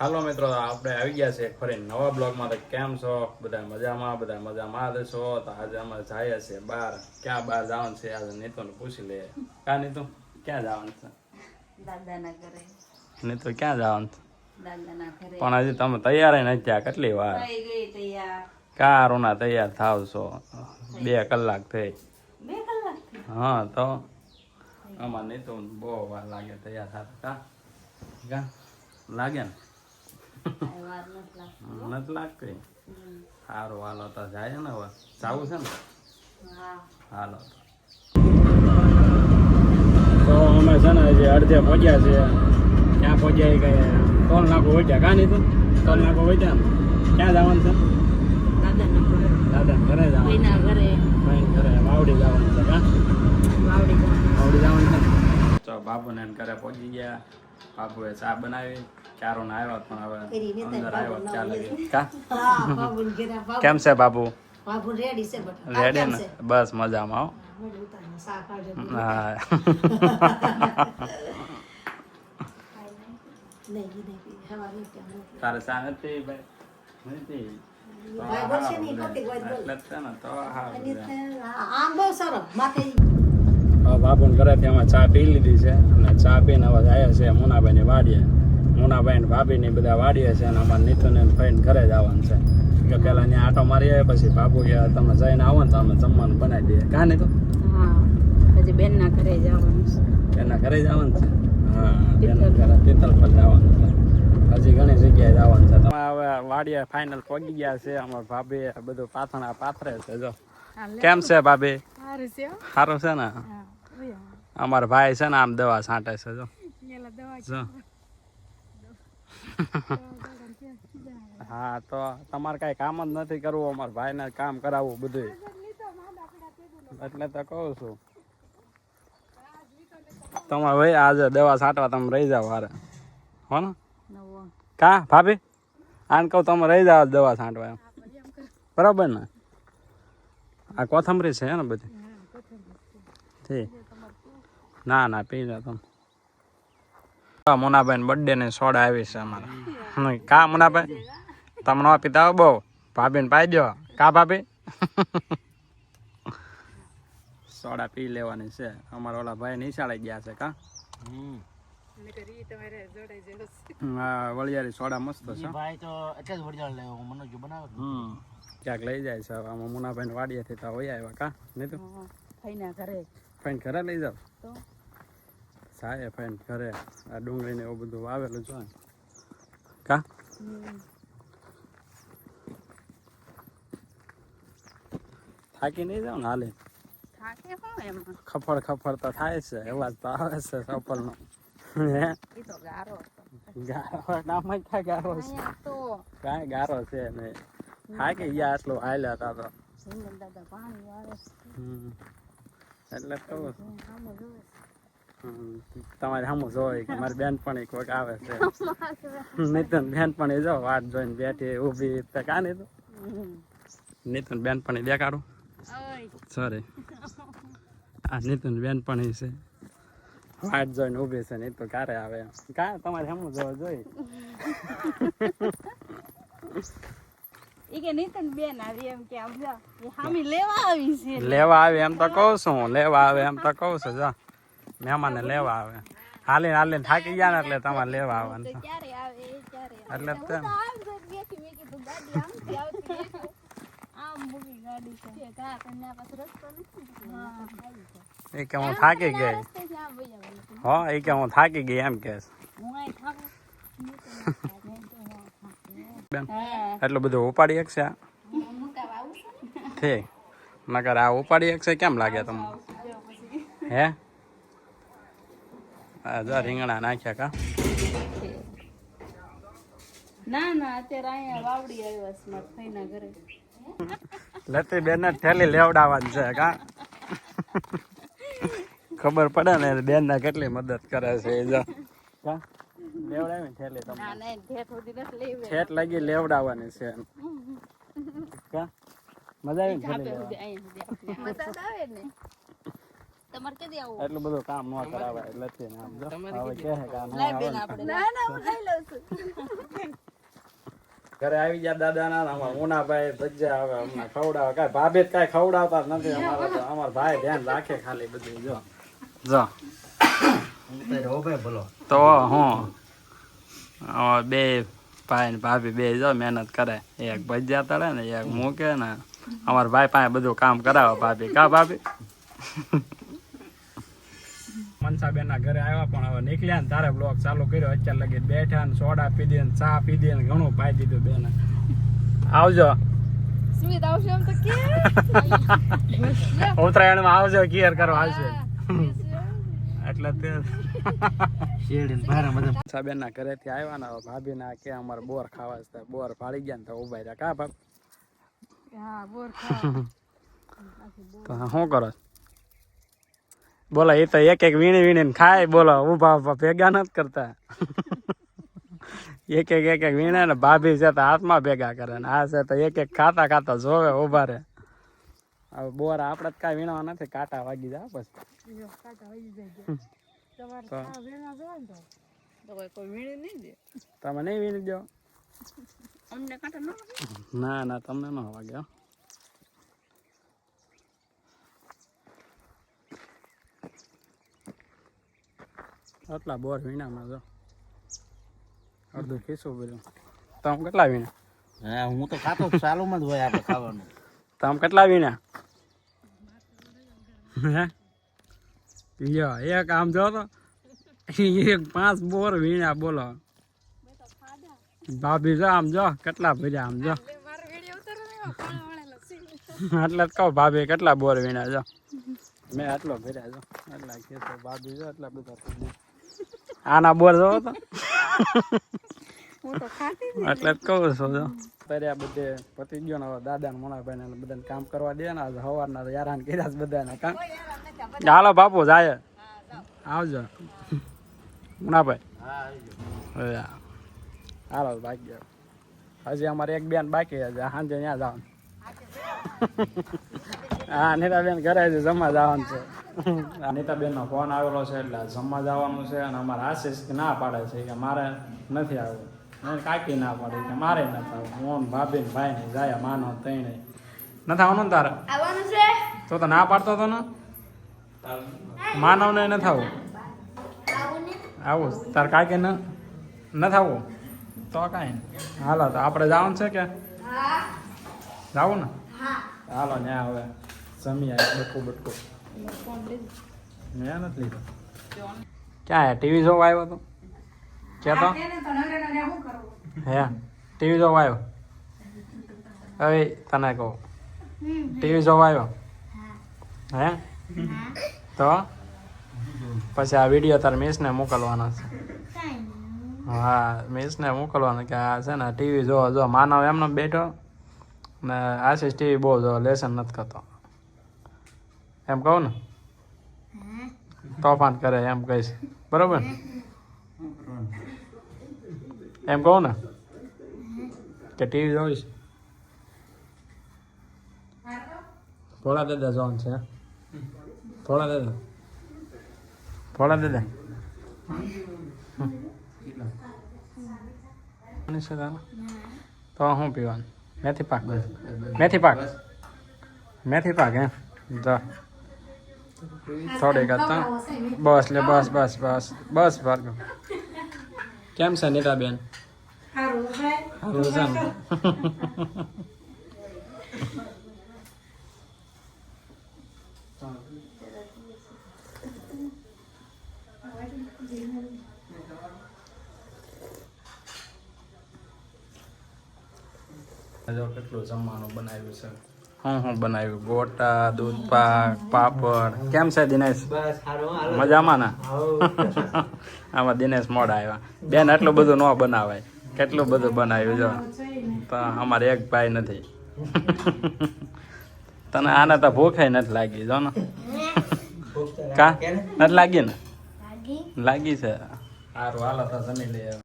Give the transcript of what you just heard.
હાલો મિત્રો આપણે આવી ગયા છે ફરી નવા બ્લોગમાં. તો કેમ છો? બધા મજામાં? બધા મજામાં જ છો? તો આજે અમે જાય છે બહાર ક્યાં બહાર જવાનું છે? આજે નીતુને પૂછી લે કા નીતુ? ક્યાં જવાનું છે? દાદાના ઘરે. નીતુ ક્યાં જવાનું છે? પણ હજી તમે તૈયાર નથી થયા કેટલી વાર? ગઈ તૈયાર. થાવ છો. બે કલાક થઈ. હા તો આમાં નીતુ બહુ વાર લાગે તૈયાર થતા. કા? લાગે ને? નથી લાગતી? સારું હાલો તો જાય ને હવે. જવું છે ને? હાલો તો. અમે છે ને જે અડધે પહોંચ્યા છે ક્યાં પહોંચ્યા કઈ ટોલ નાકો વચ્યા કાં નહીં તો ટોલ નાકો વચ્યા ને ક્યાં જવાનું છે? દાદા ઘરે. જવાનું ઘરે. ઘરે. વાવડી જવાનું છે કાં? વાવડી જવાનું. છે ને? તો બાબુને ઘરે પહોંચી ગયા. બાબુએ ચા બનાવી ચારો ના આવ્યો પણ હવે અંદર આવ્યો ચા લાગી કા? કેમ છે બાબુ? રેડી છે બટા. રેડી ને? બસ મજામાં હો. તારે ચા નથી ભાઈ? નથી. તો આમ બહુ સરસ. માથે બાબુને ઘરેથી અમે ચા પી લીધી છે અને ચા પીને હવે આવ્યા છે મુનાભાઈની વાડીએ. મુનાભાઈ ને ભાભી ને બધા વાડીએ છે અને અમારે નીતુ ને ભાઈને ઘરે જ આવવાનું છે. કે પેલા ત્યાં આટો મારી આવે પછી બાપુ કે તમે જઈને આવો ને તો અમે જમવાનું બનાવી દઈએ. કાં નહીં તો હજી બેનના ઘરે જવાનું છે. એના ઘરે જ છે? હા એના ઘરે તિથલ પર જવાનું છે. હજી ઘણી જગ્યાએ જવાનું છે. તમે હવે વાડીએ ફાઇનલ પહોંચી ગયા છે અમારા ભાભી બધું પાથણા પાથરે છે જો. કેમ છે ભાભી? સારું છે ને? અમારા ભાઈ છે ને આમ દવા છાંટે છે જો. હા તો તમારે કઈ કામ જ નથી કરવું અમારા ભાઈને કામ કરાવવું બધું એટલે તો કહું છું. તમારે ભાઈ આજે દવા છાંટવા તમે રહી જાઓ હારે. હો ને? કા ભાભી? આને કહું તમે રહી જાઓ દવા છાંટવા એમ. બરાબર ને? આ કોથમરી છે ને બધી? ઠીક. ના ના પી જાઓ તમે. મુનાભાઈ બર્થડે ને સોડા આવી છે અમારે. કા મુનાભાઈ? તમે નો પીતા હો બહુ? ભાભીને પાઈ દો કા ભાભી? સોડા પી લેવાની છે. અમારા ઓલા ભાઈ નિશાળે ગયા છે કા? હા વળિયારી સોડા મસ્ત છે. ભાઈ તો એટલે જ વડિયાળ લેવો મને બનાવે હમ. ક્યાંક લઈ જાય છે. આમાં મુનાભાઈ વાડીએથી તો હોય આવ્યા કા? નહીં તો? ઘરે. ફાઈન ઘરે લઈ જાવ તો? સાહેબ ફાઈન ઘરે આ ડુંગળી ને એવું બધું વાવેલું છે કા? થાકી નહીં જાવ ને હાલે? ખફડ ખફડ તો થાય છે એવા તો આવે છે સફળ નો તો ગારો નામાં ક્યાં ગારો છે? કાંઈ ગારો છે નહીં. થાકી ગયા આટલું હાલ્યા હતા તો. એટલે જ તમારે સામું જોઈ કે મારી બેન પણ કોઈક આવે છે. નીતન બેન પણ જો વાટ જોઈને બેઠી ઊભી તો કા નહીં તો. નીતન બેન પણ દેખાડું. સોરી આ નીતન બેન પણ છે. વાટ જોઈને ઊભી છે નહીં તો ક્યારે આવે? કા તમારે સામું જોવા જોઈ કે નીતન બેન આવી એમ કે આમ જા. એ લેવા આવી છે. લેવા આવે એમ તો કહું છું લેવા આવે એમ તો કહું છું જો. મહેમાનને લેવા આવે. હાલીને હાલીને થાકી ગયા ને એટલે તમારે લેવા આવવાનું. આવે એ એટલે એ કે હું થાકી ગઈ. રસ્તે જ આમ વઈ આવવાનું. હો એ કે હું થાકી ગઈ એમ કે એટલું બધું ઉપાડી શકશે ઠીક. નકર આ ઉપાડી શકશે કેમ લાગે તમને? હે? આ જો રીંગણા નાખ્યા કા? ના ના અત્યારે અહીંયા વાવડી આવ્યા છે મારા ઘરે. લતી બેન થેલી લેવડાવવાની છે કા? ખબર પડે ને બેન ને કેટલી મદદ કરે છે એ જો. કા? લેવડાવી થેલી તમને. ઠેઠ લાગી લેવડાવવાની છે કા? મજા આવી ને આવે ને. તમારે આવું એટલું બધું કામ ન કરાવે એટલે જ ને આમ હવે કે આ નહીં લાય આવે. બેન ને. આપણે. ના ના હું લઈ લઉં છું. ઘરે આવી ગયા દાદા ના અમારા મુનાભાઈ ભજીયા હવે હમણાં ખવડાવે. કાંઈ ભાભી કાંઈ ખવડાવતા નથી. અમારે તો અમારા ભાઈ ધ્યાન રાખે ખાલી બધું જો. જો. તો હું બે ભાઈ ને ભાભી બે જો મહેનત કરે. એક ભજીયા તળે ને એક મૂકે ને અમારા ભાઈ પાસે બધું કામ કરાવે ભાભી. કા ભાભી? મનસાબેન ના ઘરે આવ્યા પણ હવે નીકળ્યા ને તારે બ્લોક ચાલુ કર્યો. અત્યારે લગી બેઠા ને સોડા પીધી ને ચા પીધી ને ઘણું પાઈ દીધું બેન. આવજો. સ્મિત આવશે એમ તો કે? ઉત્તરાયણમાં આવજો કેર કરવા આવશે. એટલે તે સાબેન ના ઘરેથી આવ્યા ને ભાભી ના કે અમારે બોર ખાવા છે. બોર ફાળી ગયા ને તો ઊભા રહ્યા. કા ભાભ? હા બોર ખાવા. તો શું કરો છો? બોલો એ તો એક એક વીણી વીણીને ખાય બોલો ઊભા ઊભા ભેગા નથી કરતા. એક એક એક એક વીણે ને ભાભી છે તો હાથમાં ભેગા કરે ને આ છે તો એક એક ખાતા ખાતા જોવે ઊભા રહે. હવે બોર આપણે જ કાંઈ વીણવા નથી કાંટા વાગી જાય પછી. તમે નહીં વીણી દો? અમને કાંટા ના ના તમને ન વાગે આટલા બોર વીણામાં જો. અડધું ખીસું બધું તમે કેટલા વીણા હા હું તો ખાતો ચાલુમાં જ હોય આપણે ખાવાનું. તમે કેટલા વીણા લ્યો એક આમ જો તો. એક પાંચ બોર વીણા બોલો. ભાભી જો આમ જો કેટલા ભર્યા આમ જો. એટલે જ કહો ભાભી કેટલા બોર વીણા જો. મેં આટલો ભર્યા જો. એટલા કેસો ભાભી જો એટલા બધા. આના બોર જવો તો. એટલે જ કહું છું જો. અત્યારે બધે પતી ગયો ને હવે દાદા ને મોનાભાઈ ને બધાને કામ કરવા દે ને આજે સવારના યારાન કર્યા છે બધાને કામ હાલો બાપુ જાય. આવજો. મોનાભાઈ. હાલો બાકી હજી અમારે એક બેન બાકી છે સાંજે ત્યાં જવાનું. હા નીતાબેન ઘરે છે જમવા જવાનું છે. નીતાબેન નો ફોન આવેલો છે એટલે જમવા જવાનું છે અને અમારે આશીષ ના પાડે છે કે મારે નથી આવવું. કાકી ના પાડે કે મારે નથી આવવું. હું ને ભાભી ને ભાઈ ને જાય માનો તઈને નથી આવવાનું ને તારે? તો તો ના પાડતો હતો ને? માનવ ને નથી આવવું. આવું તાર કાકી ને નથી આવવું? તો કાંઈ નહીં. હાલો તો આપણે જવાનું છે કે? જાવું ને? હાલો ન્યા હવે. જમી આવે બટકું બટકું. મેં નથી લીધો. ક્યાં ટીવી જોવા આવ્યો તો? ક્યાં તો હે ટીવી જોવા આવ્યો? હવે તને કહું. ટીવી જોવા આવ્યો? હે? તો? પછી આ વીડિયો તારે મિસને મોકલવાનો છે. હા મિસને મોકલવાનો કે આ છે ને ટીવી જોવો જો માનવ એમનો બેઠો ને આશીષ ટીવી બહુ જો લેસન નથી કરતો. એમ કહું ને? તોફાન કરે એમ કહીશ બરોબર એમ કહું ને? કે ટીવી જોઈશ ભોળા દાદા જોવાનું છે ભોળા દાદા? ભોળા દાદા? તો શું પીવાનું? મેથી પાક. મેથી પાક. મેથી પાક, હે? જો. થોડીક જ બસ લે બસ બસ બસ. બસ ભાર્ગવ. કેમ છે નીતાબેન? સારું છે. કેટલું જમવાનું બનાવ્યું છે. હું હું બનાવ્યું. ગોટા દૂધ પાક પાપડ. કેમ છે દિનેશ? મજામાં ને? આમાં દિનેશ મોડા આવ્યા. બેન આટલું બધું ન બનાવાય. કેટલું બધું બનાવ્યું જો. તો અમારે એક ભાઈ નથી. તને આને તો ભૂખે નથી લાગી જો ને. કા? નથી લાગી ને? લાગી. છે. સારું હાલો તો જમી લઈએ.